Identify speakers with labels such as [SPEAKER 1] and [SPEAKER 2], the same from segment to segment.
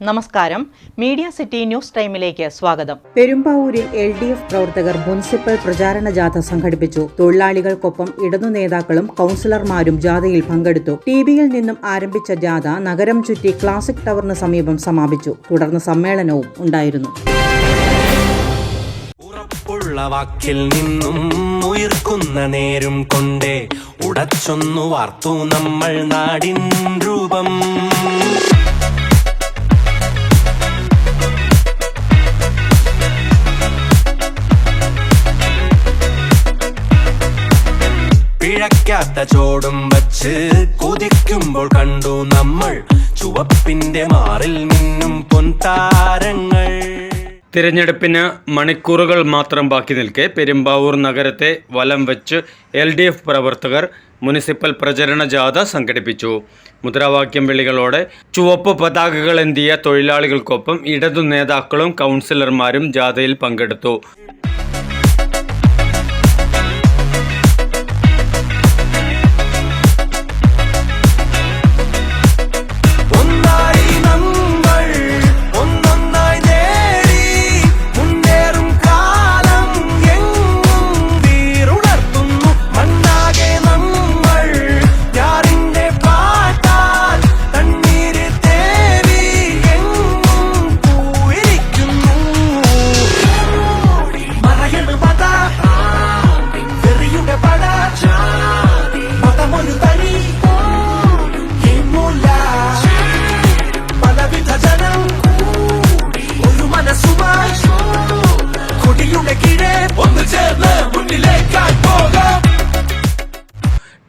[SPEAKER 1] നമസ്കാരം. Media city news ടൈമിലേക്ക് സ്വാഗതം.
[SPEAKER 2] പെരുമ്പാവൂരിൽ എൽ ഡി എഫ് പ്രവർത്തകർ മുനിസിപ്പൽ പ്രചാരണ ജാഥ സംഘടിപ്പിച്ചു. തൊഴിലാളികൾക്കൊപ്പം ഇടതു നേതാക്കളും കൌൺസിലർമാരും ജാഥയിൽ പങ്കെടുത്തു. ടി ബിയിൽ നിന്നും ആരംഭിച്ച ജാഥ നഗരം ചുറ്റി ക്ലാസിക് ടവറിന് സമീപം സമാപിച്ചു. തുടർന്ന് സമ്മേളനവും ഉണ്ടായിരുന്നു.
[SPEAKER 3] ഉറപ്പുള്ള വാക്കിൽ നിന്നും ഉയർക്കുന്ന നേരും കൊണ്ടേ ഉടച്ചൊന്നു വാർത്തു നമ്മൾ നാടിൻ രൂപം. പിഴയ്ക്കാത്ത ചോടും വച്ച് കുതിക്കുമ്പോൾ കണ്ടു നമ്മൾ ചുവപ്പിന്റെ മാറിൽ മിന്നും പൊൻതാരങ്ങൾ.
[SPEAKER 4] തിരഞ്ഞെടുപ്പിന് മണിക്കൂറുകൾ മാത്രം ബാക്കി നിൽക്കെ പെരുമ്പാവൂർ നഗരത്തെ വലം വെച്ച് എൽ ഡി എഫ് പ്രവർത്തകർ മുനിസിപ്പൽ പ്രചരണ ജാഥ സംഘടിപ്പിച്ചു. മുദ്രാവാക്യം വിളികളോടെ ചുവപ്പ് പതാകകളേന്തിയ തൊഴിലാളികൾക്കൊപ്പം ഇടതു നേതാക്കളും കൗൺസിലർമാരും ജാഥയിൽ പങ്കെടുത്തു.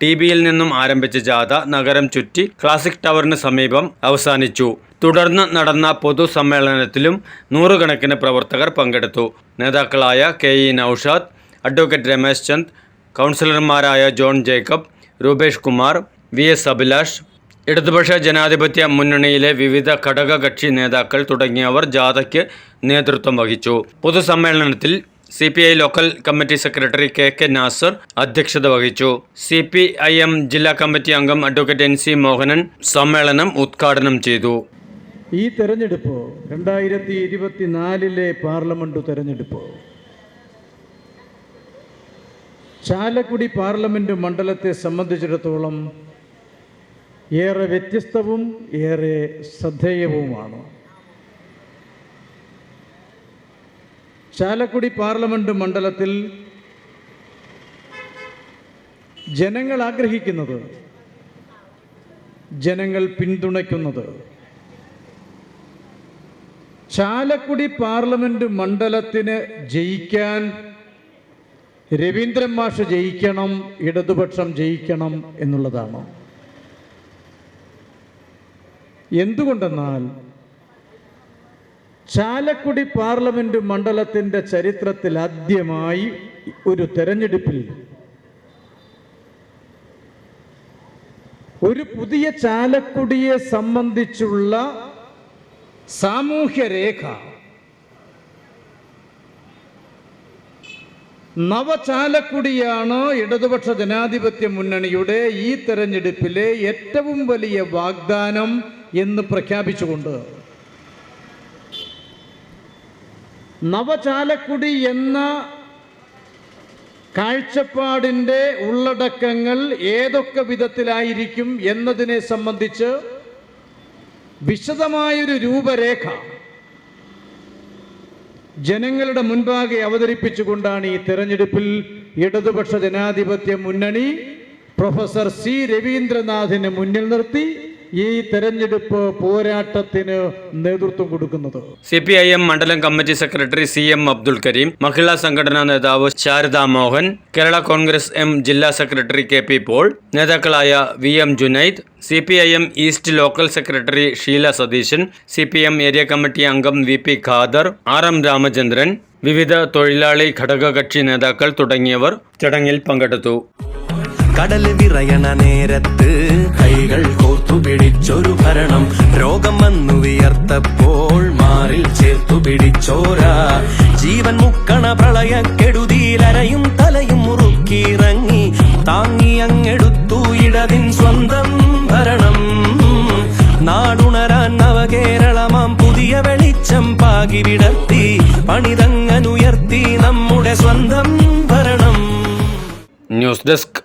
[SPEAKER 4] ടി ബിയിൽ നിന്നും ആരംഭിച്ച ജാഥ നഗരം ചുറ്റി ക്ലാസിക് ടവറിന് സമീപം അവസാനിച്ചു. തുടർന്ന് നടന്ന പൊതുസമ്മേളനത്തിലും നൂറുകണക്കിന് പ്രവർത്തകർ പങ്കെടുത്തു. നേതാക്കളായ K E Naushad advocate Ramesh Chand കൗൺസിലർമാരായ John Jacob Rupesh Kumar V S Abhilash ഇടതുപക്ഷ ജനാധിപത്യ മുന്നണിയിലെ വിവിധ ഘടകകക്ഷി നേതാക്കൾ തുടങ്ങിയവർ ജാഥയ്ക്ക് നേതൃത്വം വഹിച്ചു. പൊതുസമ്മേളനത്തിൽ C P I local committee secretary K K Nasar അധ്യക്ഷത വഹിച്ചു. സി പി ഐ എം ജില്ലാ കമ്മിറ്റി അംഗം അഡ്വക്കേറ്റ് എൻ സി മോഹനൻ സമ്മേളനം ഉദ്ഘാടനം ചെയ്തു.
[SPEAKER 5] ഈ തെരഞ്ഞെടുപ്പ് രണ്ടായിരത്തി ഇരുപത്തിനാലിലെ പാർലമെന്റ് തെരഞ്ഞെടുപ്പ്. ചാലക്കുടി പാർലമെന്റ് മണ്ഡലത്തെ സംബന്ധിച്ചിടത്തോളം ഏറെ വ്യത്യസ്തവും ഏറെ ശ്രദ്ധേയവുമാണ്. ചാലക്കുടി പാർലമെന്റ് മണ്ഡലത്തിൽ ജനങ്ങൾ ആഗ്രഹിക്കുന്നത് ജനങ്ങൾ പിന്തുണയ്ക്കുന്നത്. ചാലക്കുടി പാർലമെന്റ് മണ്ഡലത്തിന് ജയിക്കാൻ രവീന്ദ്രൻ മാഷ് ജയിക്കണം ഇടതുപക്ഷം ജയിക്കണം എന്നുള്ളതാണ്. എന്തുകൊണ്ടെന്നാൽ ചാലക്കുടി പാർലമെന്റ് മണ്ഡലത്തിന്റെ ചരിത്രത്തിൽ ആദ്യമായി ഒരു തെരഞ്ഞെടുപ്പിൽ ഒരു പുതിയ ചാലക്കുടിയെ സംബന്ധിച്ചുള്ള സാമൂഹ്യരേഖ നവചാലക്കുടിയാണ് ഇടതുപക്ഷ ജനാധിപത്യ മുന്നണിയുടെ ഈ തെരഞ്ഞെടുപ്പിലെ ഏറ്റവും വലിയ വാഗ്ദാനം എന്ന് പ്രഖ്യാപിച്ചുകൊണ്ട് നവചാലക്കുടി എന്ന കാഴ്ചപ്പാടിന്റെ ഉള്ളടക്കങ്ങൾ ഏതൊക്കെ വിധത്തിലായിരിക്കും എന്നതിനെ സംബന്ധിച്ച് വിശദമായൊരു രൂപരേഖ ജനങ്ങളുടെ മുൻപാകെ അവതരിപ്പിച്ചുകൊണ്ടാണ് ഈ തെരഞ്ഞെടുപ്പിൽ ഇടതുപക്ഷ ജനാധിപത്യ മുന്നണി പ്രൊഫസർ സി രവീന്ദ്രനാഥിനെ മുന്നിൽ നിർത്തി ഈ തെരഞ്ഞെടുപ്പ് പോരാട്ടത്തിന് നേതൃത്വം കൊടുക്കുന്നത്.
[SPEAKER 4] സി പി ഐ എം മണ്ഡലം committee secretary C M Abdul Karim മഹിളാ സംഘടനാ നേതാവ് ശാരദാ മോഹൻ കേരള കോൺഗ്രസ് എം ജില്ലാ സെക്രട്ടറി കെ പി പോൾ നേതാക്കളായ V M Junaid C P I M east local secretary Sheela Satheesan C P M area committee അംഗം V P Khader R M Ramachandran വിവിധ തൊഴിലാളി ഘടകകക്ഷി നേതാക്കൾ തുടങ്ങിയവർ ചടങ്ങിൽ പങ്കെടുത്തു.
[SPEAKER 3] കടൽ വിറയണ നേരത്ത് കൈകൾ കോർത്തു പിടിച്ചൊരു ഭരണം. രോഗം വന്നു വിയർത്തപ്പോൾ മാറിൽ ചേർത്തു പിടിച്ചോരാ. ജീവൻ മുക്കണ പ്രളയ കെടുതിയിലരയും തലയും മുറുക്കിയിറങ്ങി. താങ്ങി അങ്ങെടുത്തു ഇടതിൻ സ്വന്തം ഭരണം. നാടുണരാൻ നവകേരളമാം പുതിയ വെളിച്ചം പാകി വിടർത്തി. പണിതങ്ങനുയർത്തി നമ്മുടെ സ്വന്തം ഭരണം.
[SPEAKER 4] News desk.